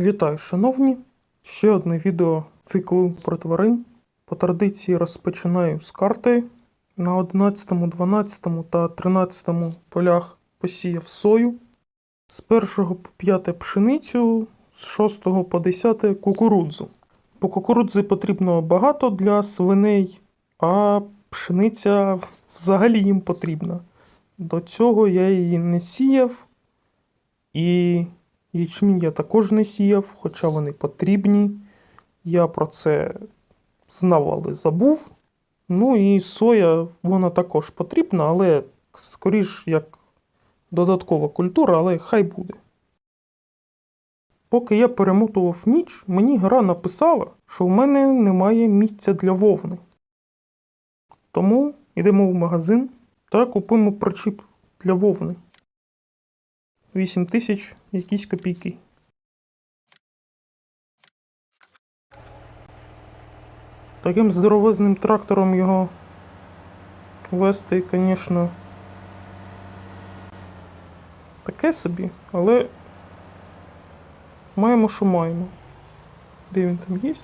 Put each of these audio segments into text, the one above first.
Вітаю, шановні! Ще одне відео циклу про тварин. По традиції розпочинаю з карти. На 11, 12 та 13 полях посіяв сою. З 1 по 5 пшеницю, з 6 по 10 кукурудзу. По кукурудзи потрібно багато для свиней, а пшениця взагалі їм потрібна. До цього я її не сіяв. І ячмінь я також не сіяв, хоча вони потрібні. Я про це знав, але забув. Ну і соя, вона також потрібна, але скоріш як додаткова культура, але хай буде. Поки я перемотував ніч, мені гра написала, що в мене немає місця для вовни. Тому йдемо в магазин та купимо причіп для вовни. 8 тисяч якісь копійки. Таким здоровезним трактором його вести, звісно, таке собі, але маємо, що маємо. Де він там є?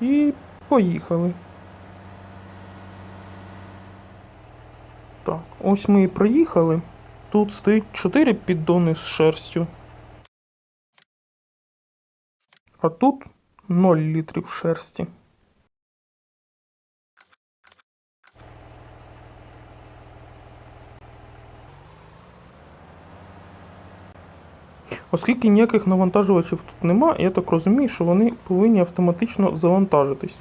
І поїхали. Так, ось ми і проїхали. Тут стоїть 4 піддони з шерстю. А тут 0 літрів шерсті. Оскільки ніяких навантажувачів тут нема, я так розумію, що вони повинні автоматично завантажитись.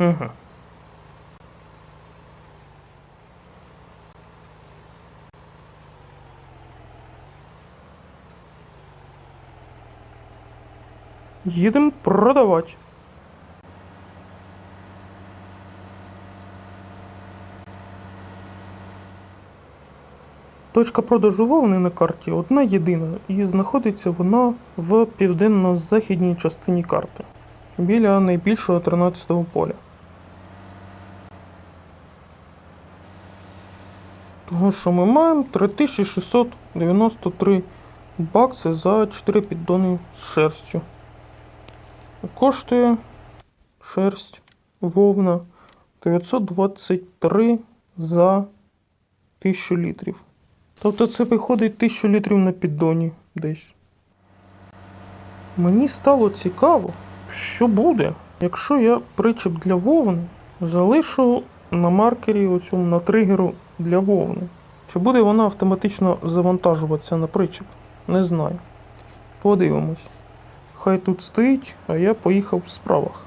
Угу. Їдемо продавати. Точка продажу вовни на карті одна єдина, і знаходиться вона в південно-західній частині карти, біля найбільшого 13-го поля. Того, що ми маємо 3693 бакси за 4 піддони з шерстю. Коштує шерсть вовна 923 за 1000 літрів. Тобто це виходить 1000 літрів на піддоні десь. Мені стало цікаво, що буде, якщо я причеп для вовни залишу на маркері оцьому на тригеру для вовни. Чи буде вона автоматично завантажуватися на причеп? Не знаю. Подивимось. Хай тут стоїть, а я поїхав в справах.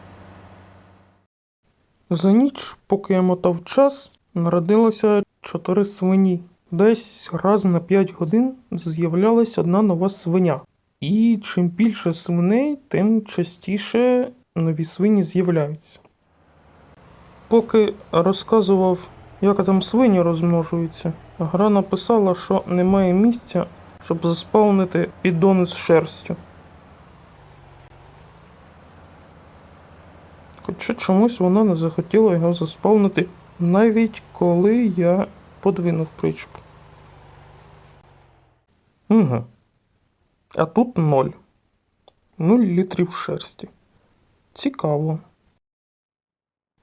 За ніч, поки я мотав час, народилося 4 свині. Десь раз на 5 годин з'являлась одна нова свиня. І чим більше свиней, тим частіше нові свині з'являються. Поки розказував, як там свині розмножуються, гра написала, що немає місця, щоб заспавнити піддони з шерстю. Хоча чомусь вона не захотіла його заспавнити, навіть коли я подвинув причіп. Угу. А тут ноль. Нуль літрів шерсті. Цікаво.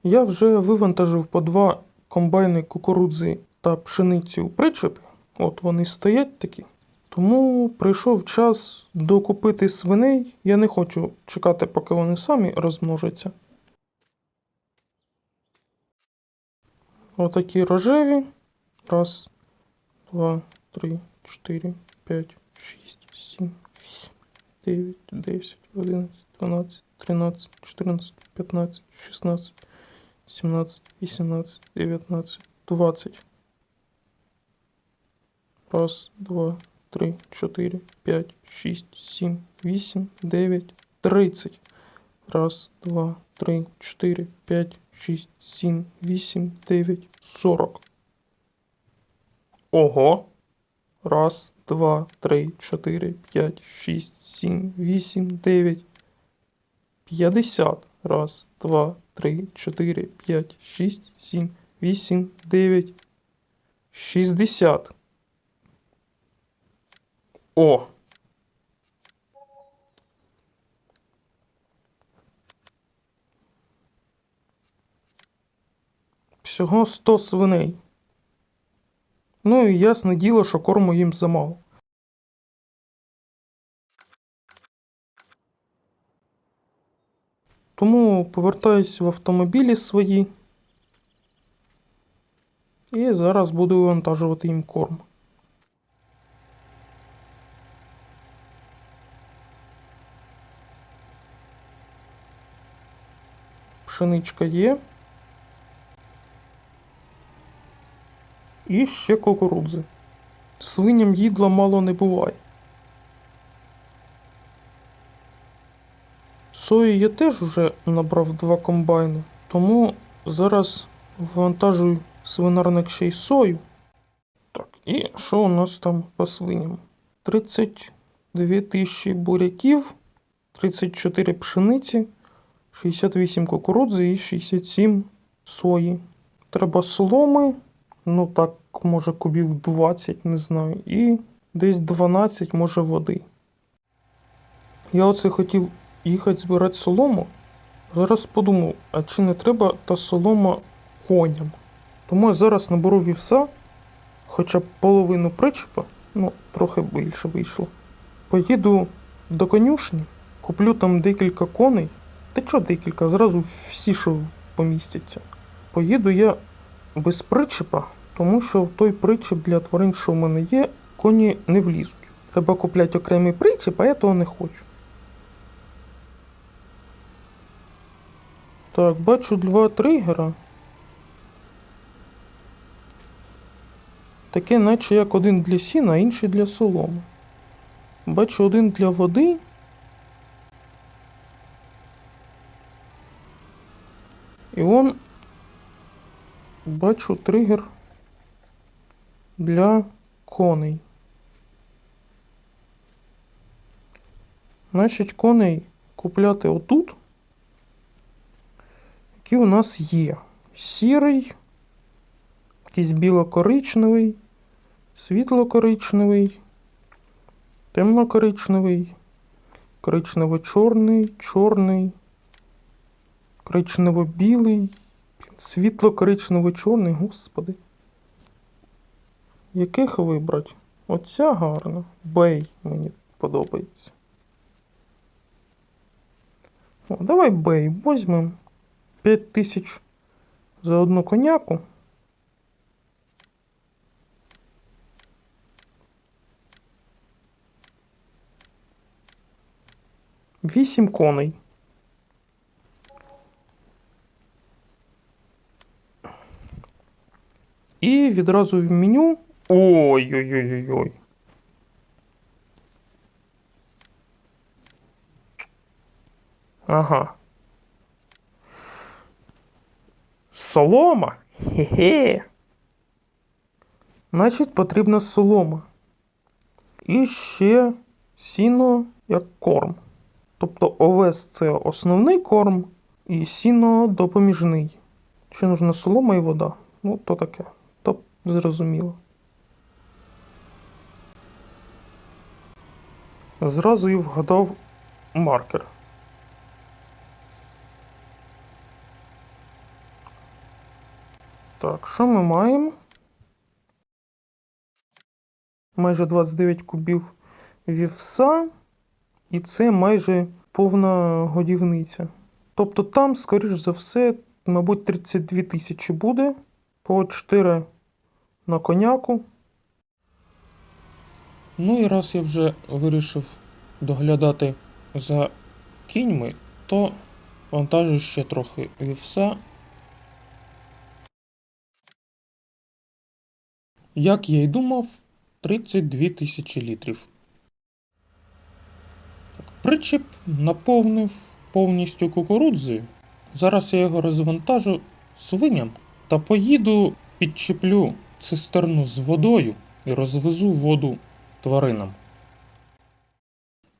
Я вже вивантажив по два комбайни кукурудзи та пшениці у причепі. От вони стоять такі. Тому прийшов час докупити свиней. Я не хочу чекати, поки вони самі розмножаться. Отакі рожеві. Раз, два, три, чотири, п'ять, шість, сім, дев'ять, десять, одинадцять, дванадцять, тринадцять, чотирнадцять, п'ятнадцять, шістнадцять, сімнадцять, вісімнадцять, дев'ятнадцять, двадцять. Раз, два, три, чотири, п'ять, шість, сім, вісім, дев'ять, тридцять. Раз, два, три, чотири, п'ять, шість, сім, вісім, дев'ять, сорок. Ого. Раз, два, три, чотири, п'ять, шість, сім, вісім, дев'ять. П'ятдесят. Раз, два, три, чотири, п'ять, шість, сім, вісім, дев'ять. Шістдесят. О! Всього 100 свиней. Ну і ясне діло, що корму їм замало. Тому повертаюсь в автомобілі свої. І зараз буду вивантажувати їм корм. Пшеничка є. І ще кукурудзи. Свиням їдла мало не буває. Сої я теж вже набрав два комбайни, тому зараз вантажую свинарник ще й сою. Так, і що у нас там по свиням? 32 тисячі буряків, 34 пшениці, 68 кукурудзи і 67 сої. Треба соломи, ну так, може кубів 20, не знаю, і десь 12, може води. Я оце хотів їхати збирати солому. Зараз подумав, а чи не треба та солома коням? Тому я зараз наберу вівса, хоча б половину причепа, ну, трохи більше вийшло. Поїду до конюшні, куплю там декілька коней. Та чо декілька, зразу всі, що помістяться. Поїду я без причепа, тому що в той причеп для тварин, що в мене є, коні не влізуть. Треба купляти окремий причеп, а я того не хочу. Так, бачу два тригера. Таке, наче як один для сіна, а інший для соломи. Бачу один для води. І он бачу тригер для коней. Значить, коней купляти отут, які у нас є. Сірий, якийсь біло-коричневий, світло-коричневий, темно-коричневий, коричнево-чорний, чорний, коричнево-білий, світло-коричнево-чорний, господи. Яких вибрати? Оця гарна. Бей мені подобається. О, давай бей, візьмемо 5 тисяч за одну коняку. Вісім коней. І відразу в меню. Ой-ой-ой-ой. Ага. Солома? Хе-хе. Значить, потрібна солома. І ще сіно як корм. Тобто овес це основний корм, і сіно допоміжний. Ще нужна солома і вода. Ну, то таке. Зрозуміло. Зразу і вгадав маркер. Так, що ми маємо? Майже 29 кубів вівса, і це майже повна годівниця. Тобто там, скоріш за все, мабуть, 32 тисячі буде по 4 на коняку. Ну і раз я вже вирішив доглядати за кіньми, то вантажу ще трохи вівса. Як я й думав, 32 тисячі літрів. Причіп наповнив повністю кукурудзою. Зараз я його розвантажу свиням та поїду, підчеплю цистерну з водою і розвезу воду тваринам.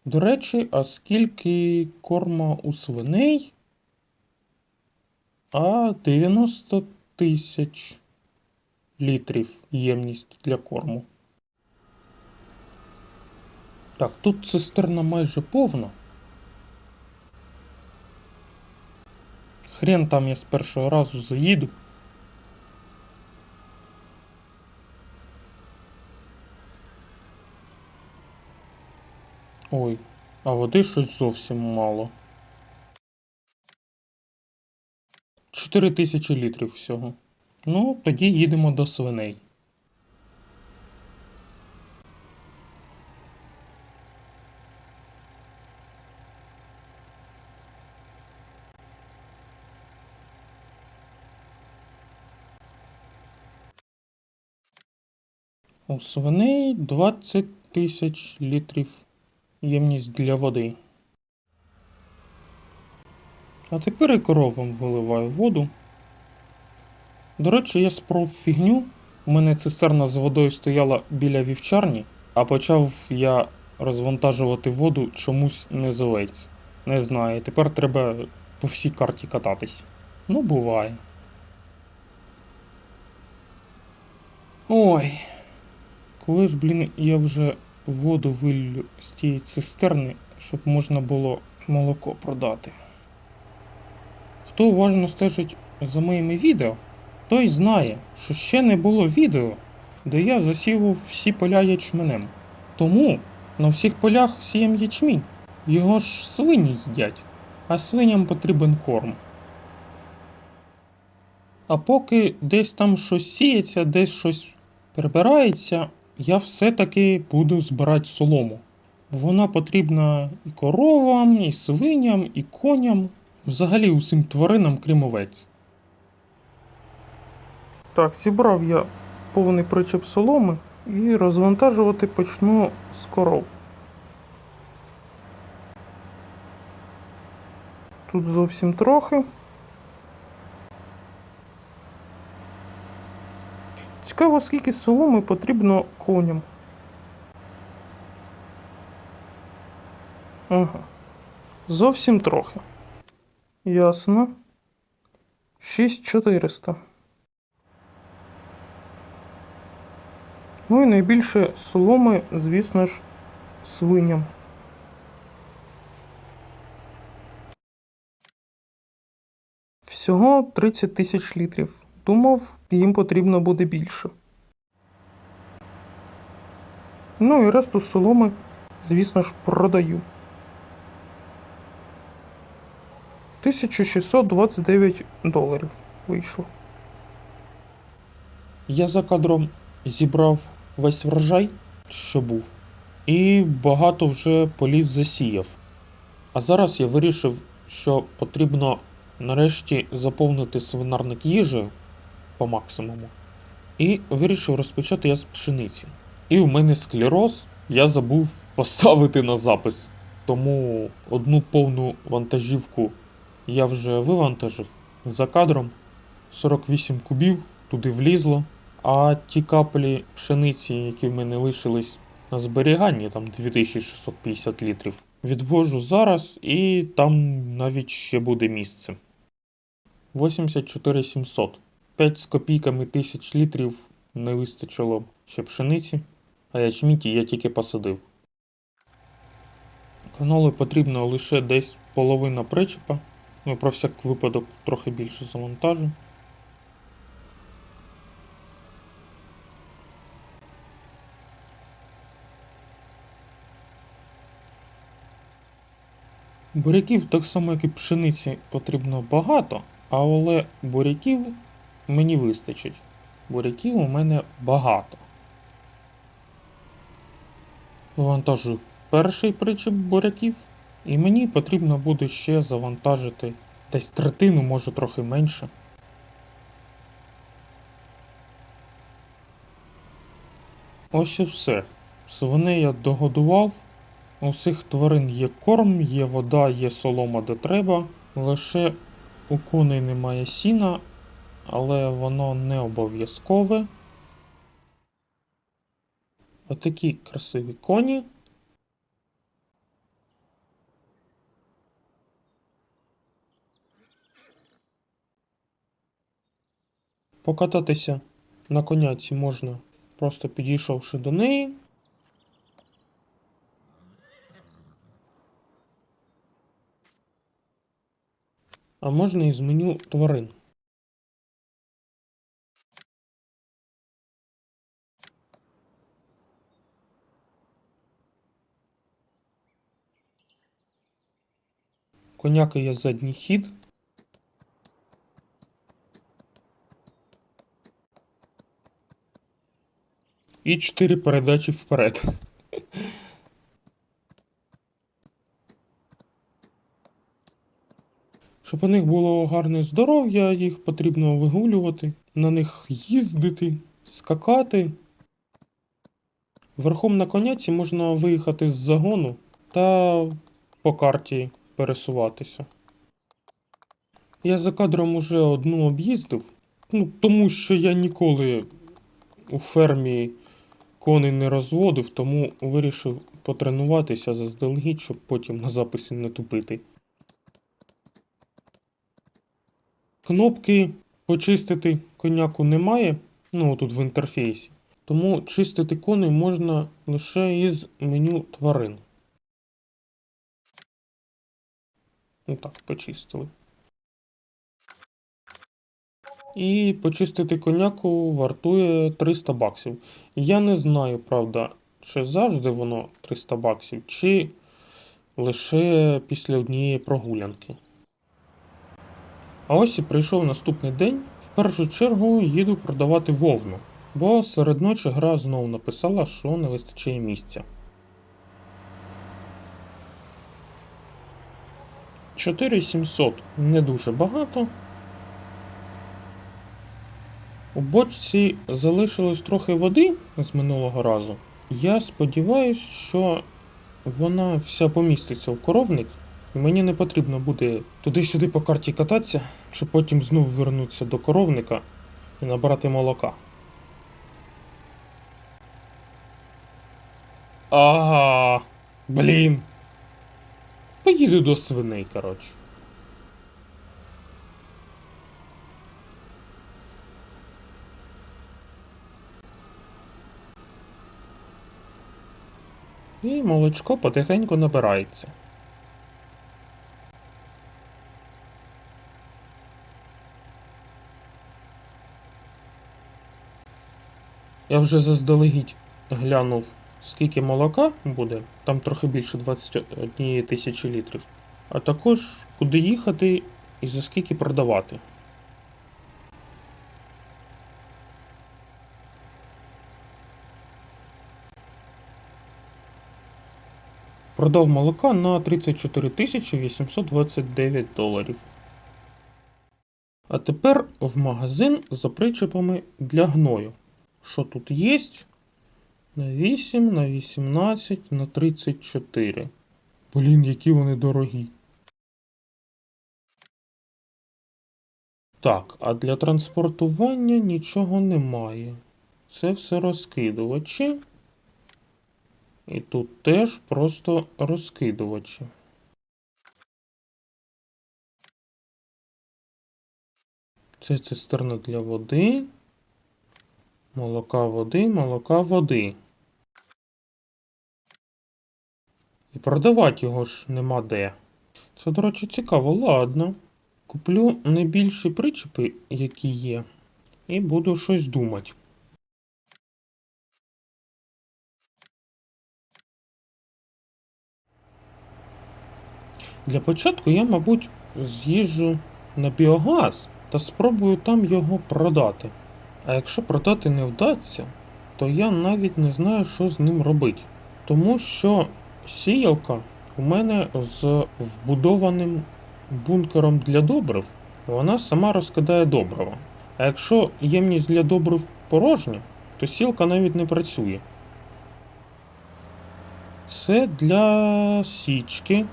До речі, а скільки корма у свиней? А 90 тисяч літрів ємність для корму. Так, тут цистерна майже повна. Хрен там я з першого разу заїду. Ой, а води щось зовсім мало. 4 тисячі літрів всього. Ну, тоді їдемо до свиней. У свиней 20 тисяч літрів ємність для води. А тепер і коровам виливаю воду. До речі, я спров фігню. У мене цистерна з водою стояла біля вівчарні, а почав я розвантажувати воду чомусь не зовець. Не знаю, тепер треба по всій карті кататись. Ну, буває. Ой. Коли ж, блін, я вже воду виллю з тієї цистерни, щоб можна було молоко продати. Хто уважно стежить за моїми відео, той знає, що ще не було відео, де я засівав всі поля ячменем. Тому на всіх полях сіям ячмінь. Його ж свині їдять, а свиням потрібен корм. А поки десь там щось сіється, десь щось прибирається, я все-таки буду збирати солому. Вона потрібна і коровам, і свиням, і коням, взагалі усім тваринам, крім овець. Так, зібрав я повний причеп соломи і розвантажувати почну з коров. Тут зовсім трохи. Цікаво, скільки соломи потрібно коням. Ага. Зовсім трохи. Ясно. 6400. Ну і найбільше соломи, звісно ж, свиням. Всього 30 тисяч літрів. Думав, їм потрібно буде більше. Ну і решту соломи, звісно ж, продаю. 1629 доларів вийшло. Я за кадром зібрав весь врожай, що був, і багато вже полів засіяв. А зараз я вирішив, що потрібно нарешті заповнити свинарник їжею по максимуму. І вирішив розпочати я з пшениці. І у мене склероз, я забув поставити на запис. Тому одну повну вантажівку я вже вивантажив за кадром 48 кубів туди влізло. А ті каплі пшениці, які в мене лишились на зберіганні, там 2650 літрів, відвожу зараз, і там навіть ще буде місце. 84 700. 5 з копійками тисяч літрів не вистачило ще пшениці, а ячміті я тільки посадив. Каноли потрібно лише десь половина причепа. Ну, про всяк випадок трохи більше завантажу. Буряків, так само як і пшениці, потрібно багато, але буряків мені вистачить. Буряків у мене багато. Вантажу перший причіп буряків, і мені потрібно буде ще завантажити десь третину, може трохи менше. Ось і все. Свиней я догодував. У всіх тварин є корм, є вода, є солома де треба. Лише у коней немає сіна, але воно не обов'язкове. Отакі красиві коні. Покататися на коняці можна, просто підійшовши до неї. А можна із меню тварин. Коняка є задній хід. І 4 передачі вперед. Щоб у них було гарне здоров'я, їх потрібно вигулювати, на них їздити, скакати. Верхом на коняці можна виїхати з загону та по карті пересуватися. Я за кадром уже одну об'їздив, ну, тому що я ніколи у фермі коней не розводив, тому вирішив потренуватися заздалегідь, щоб потім на записі не тупити. Кнопки почистити коняку немає, ну тут в інтерфейсі. Тому чистити коней можна лише із меню тварин. Ну так, почистили. І почистити коняку вартує 300 баксів. Я не знаю, правда, чи завжди воно 300 баксів, чи лише після однієї прогулянки. А ось і прийшов наступний день. В першу чергу їду продавати вовну, бо серед ночі гра знову написала, що не вистачає місця. 4700 не дуже багато. У бочці залишилось трохи води з минулого разу. Я сподіваюся, що вона вся поміститься в коровник, і мені не потрібно буде туди-сюди по карті кататися, щоб потім знов вернутися до коровника і набрати молока. Ага, блін. Поїду до свиней, коротше. І молочко потихеньку набирається. Я вже заздалегідь глянув, скільки молока буде, там трохи більше 21 тисячі літрів. А також куди їхати і за скільки продавати. Продав молока на 34 829 доларів. А тепер в магазин за причепами для гною. Що тут є? На 8, на 18, на 34. Блін, які вони дорогі. Так, а для транспортування нічого немає. Це все розкидувачі. І тут теж просто розкидувачі. Це цистерна для води. Молока води, молока води. І продавати його ж нема де. Це, до речі, цікаво. Ладно. Куплю найбільші причепи, які є, і буду щось думати. Для початку я, мабуть, з'їжджу на біогаз та спробую там його продати. А якщо продати не вдасться, то я навіть не знаю, що з ним робити. Тому що сіялка у мене з вбудованим бункером для добрив, вона сама розкидає добрива. А якщо ємність для добрив порожня, то сілка навіть не працює. Це для січки.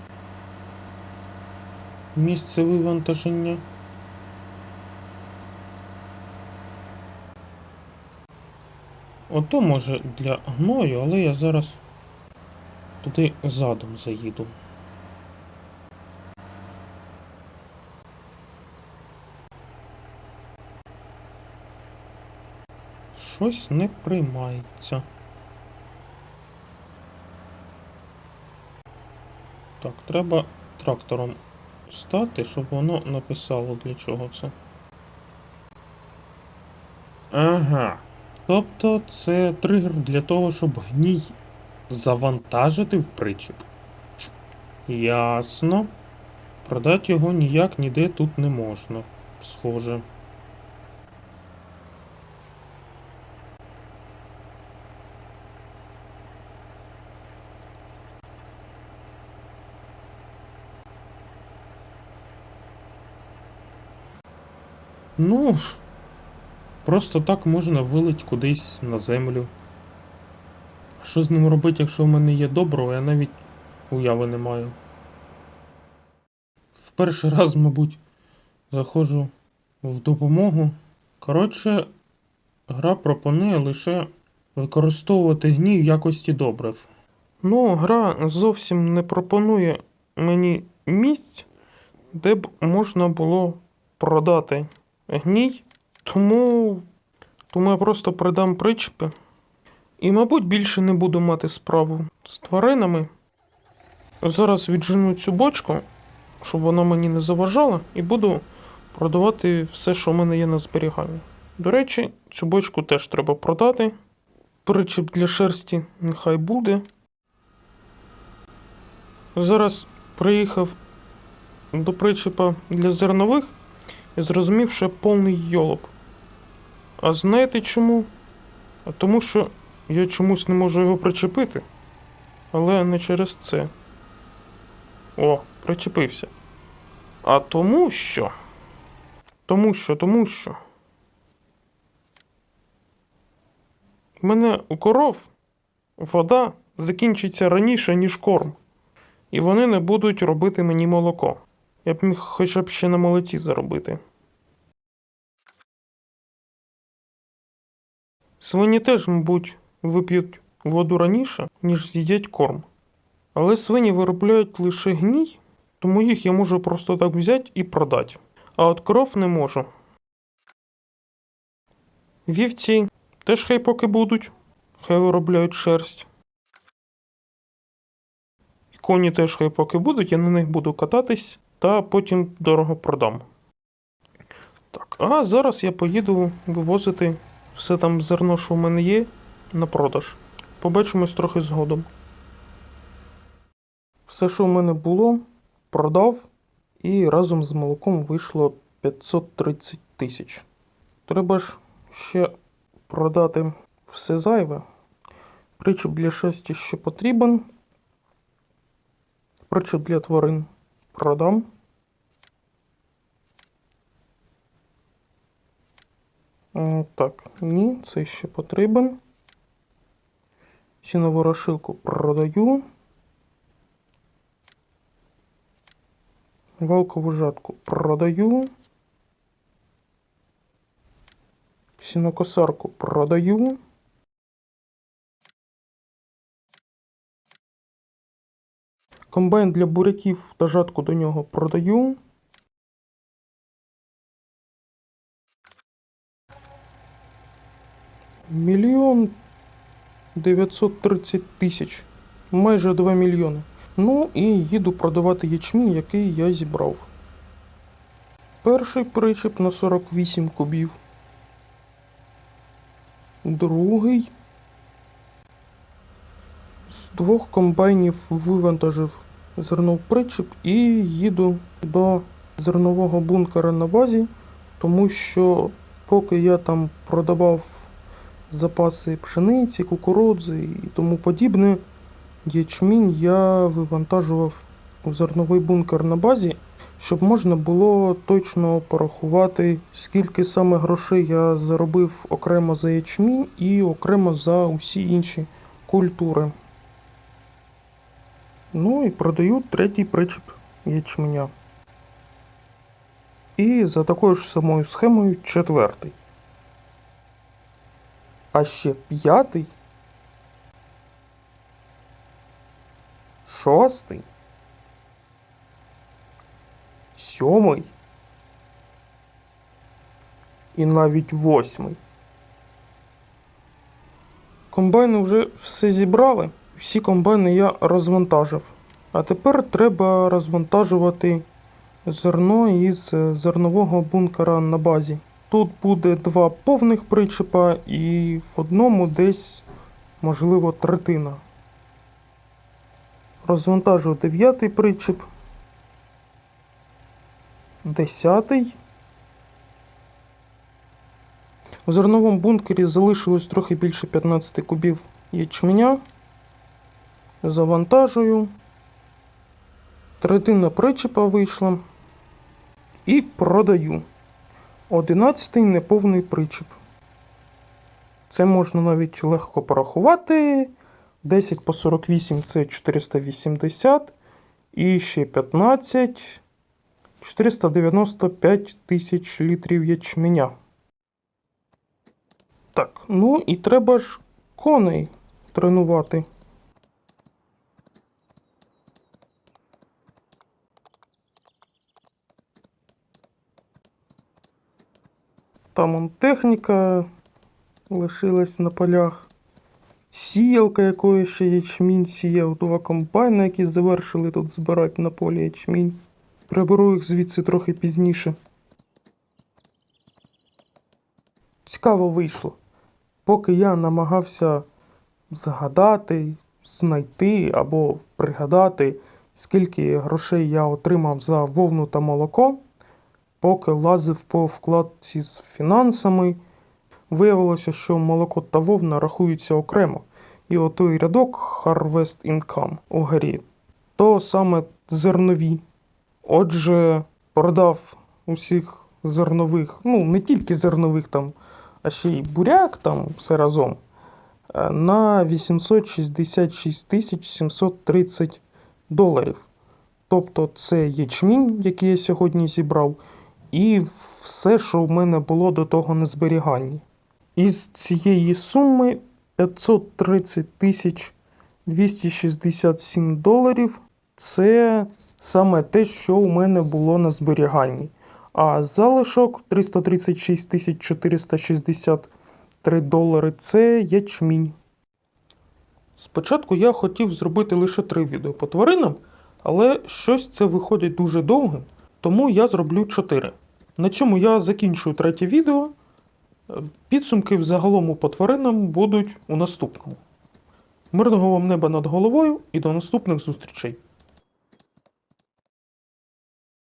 Місце вивантаження. Ото може для гною, але я зараз туди задом заїду. Щось не приймається. Так, треба трактором стати, щоб воно написало для чого це. Ага. Тобто це тригер для того, щоб гній завантажити в причіп. Ясно. Продати його ніяк ніде тут не можна. Схоже. Ну, просто так можна вилить кудись на землю. Що з ним робити, якщо в мене є добро, я навіть уяви не маю. В перший раз, мабуть, заходжу в допомогу. Коротше, гра пропонує лише використовувати гній в якості добрив. Ну, гра зовсім не пропонує мені місць, де б можна було продати гній, тому, тому я просто продам причепи. І, мабуть, більше не буду мати справу з тваринами. Зараз віджену цю бочку, щоб вона мені не заважала, і буду продавати все, що в мене є на зберіганні. До речі, цю бочку теж треба продати. Причеп для шерсті нехай буде. Зараз приїхав до причепа для зернових і зрозумів, що я повний йолоп. А знаєте чому? А тому що я чомусь не можу його причепити. Але не через це. О, причепився. А тому що. Тому що, тому що. В мене у коров вода закінчиться раніше, ніж корм. І вони не будуть робити мені молоко. Я б міг хоча б ще на молоті заробити. Свині теж, мабуть, вип'ють воду раніше, ніж з'їдять корм. Але свині виробляють лише гній, тому їх я можу просто так взяти і продати. А от коров не можу. Вівці теж хай поки будуть, хай виробляють шерсть. І коні теж хай поки будуть, я на них буду кататись та потім дорого продам. Так, а зараз я поїду вивозити все там зерно, що в мене є, на продаж. Побачимось трохи згодом. Все, що в мене було, продав, і разом з молоком вийшло 530 тисяч. Треба ж ще продати все зайве. Причіп для шерсті ще потрібен. Причіп для тварин продам. Так, ні, це ще потрібен. Сіноворошилку продаю. Валкову жатку продаю. Сінокосарку продаю. Комбайн для буряків та жатку до нього продаю. Мільйон 930 тисяч. Майже 2 мільйони. Ну і їду продавати ячмінь, який я зібрав. Перший причеп на 48 кубів. Другий. З двох комбайнів вивантажив зернов причеп і їду до зернового бункера на базі, тому що поки я там продавав запаси пшениці, кукурудзи і тому подібне, ячмінь я вивантажував у зерновий бункер на базі, щоб можна було точно порахувати, скільки саме грошей я заробив окремо за ячмінь і окремо за усі інші культури. Ну і продаю третій причіп ячменя. І за такою ж самою схемою четвертий. А ще п'ятий. Шостий. Сьомий. І навіть восьмий. Комбайни вже все зібрали. Всі комбайни я розвантажив. А тепер треба розвантажувати зерно із е, зернового бункера на базі. Тут буде два повних причепа і в одному десь, можливо, третина. Розвантажую дев'ятий причеп. Десятий. У зерновому бункері залишилось трохи більше 15 кубів ячменя. Завантажую. Третина причепа вийшла. І продаю. Одинадцятий неповний причеп. Це можна навіть легко порахувати. 10 по 48 це 480. І ще 15. 495 тисяч літрів ячменя. Так, ну і треба ж коней тренувати. Там он техніка лишилась на полях. Сіялка, якою ще ячмінь сіяв, два комбайни, які завершили тут збирати на полі ячмінь. Приберу їх звідси трохи пізніше. Цікаво вийшло. Поки я намагався згадати, знайти або пригадати, скільки грошей я отримав за вовну та молоко, поки лазив по вкладці з фінансами, виявилося, що молоко та вовна рахуються окремо. І отой рядок Harvest Income угорі, то саме зернові. Отже, продав усіх зернових, ну не тільки зернових там, а ще й буряк там все разом. е, На 866 тисяч 730 доларів. Тобто це ячмінь, який я сьогодні зібрав, і все, що в мене було до того на зберіганні. Із цієї суми 530 тисяч 267 доларів це саме те, що у мене було на зберіганні. А залишок 336 тисяч 463 долари це ячмінь. Спочатку я хотів зробити лише три відео по тваринам, але щось це виходить дуже довгим, тому я зроблю 4. На цьому я закінчую третє відео. Підсумки взагалом по тваринам будуть у наступному. Мирного вам неба над головою і до наступних зустрічей!